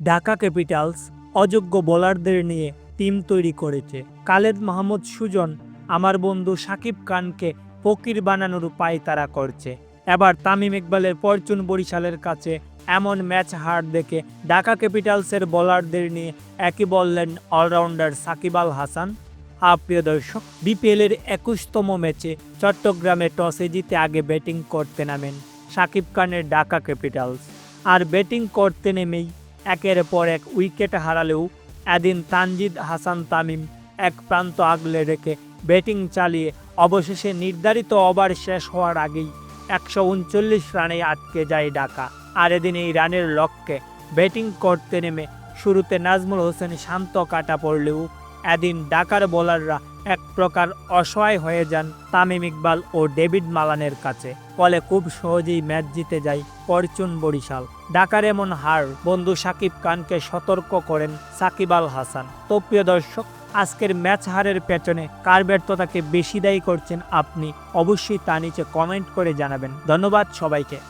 Dhaka Capitals অযোগ্য বোলারদের নিয়ে টিম তৈরি করেছে। কালেদ মাহমুদ সুজন, আমার বন্ধু সাকিব খানকে ফকির বানানোর উপায় তারা করছে। এবার তামিম ইকবালের পরচুন বরিশালের কাছে এমন ম্যাচ হার দেখে ঢাকা ক্যাপিটালসের বোলারদের নিয়ে একই বললেন অলরাউন্ডার সাকিব আল হাসান। প্রিয় দর্শক, বিপিএলের একুশতম ম্যাচে চট্টগ্রামে টসে জিতে আগে ব্যাটিং করতে নামেন সাকিব খানের ঢাকা ক্যাপিটালস। আর ব্যাটিং করতে নেমেই একের পর এক উইকেট হারালেও এদিন তানজিদ হাসান তামিম এক প্রান্ত আগলে রেখে ব্যাটিং চালিয়ে অবশেষে নির্ধারিত ওভার শেষ হওয়ার আগেই একশো উনচল্লিশ রানে আটকে যায় ঢাকা। আর এদিন এই রানের লক্ষ্যে ব্যাটিং করতে নেমে শুরুতে নাজমুল হোসেন শান্ত কাটা পড়লেও এদিন ঢাকার বোলাররা এক প্রকার অসহায় হয়ে যান তামিম ইকবাল ও ডেভিড মালানের কাছে। ফলে খুব সহজেই ম্যাচ জিতে যায় ফরচুন বরিশাল। ঢাকার এমন হার বন্ধু সাকিব খানকে সতর্ক করেন সাকিব আল হাসান। তো প্রিয় দর্শক, আজকের ম্যাচ হারের পেছনে কার ব্যর্থতাকে বেশি দায়ী করছেন আপনি? অবশ্যই তা নিচে কমেন্ট করে জানাবেন। ধন্যবাদ সবাইকে।